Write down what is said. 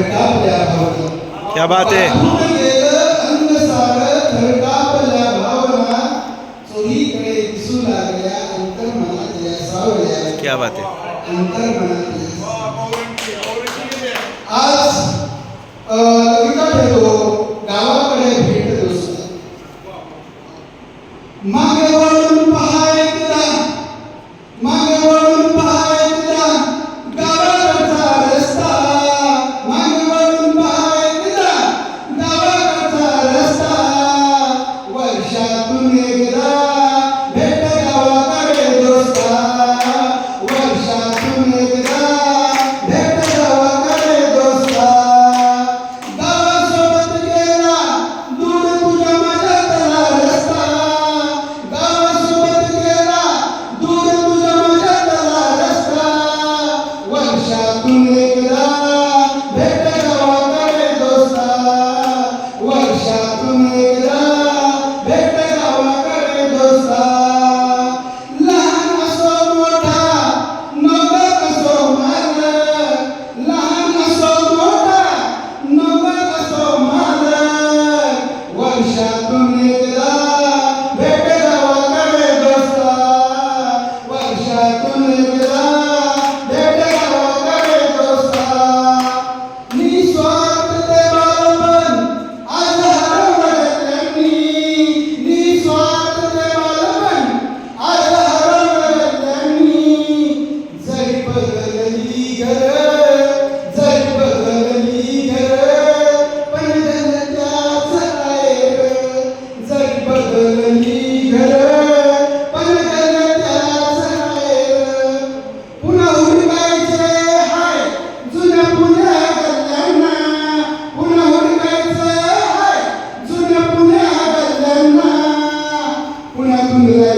क्या बात है? क्या बात है? आज गावाकडे भेट देऊ. मागे caminhar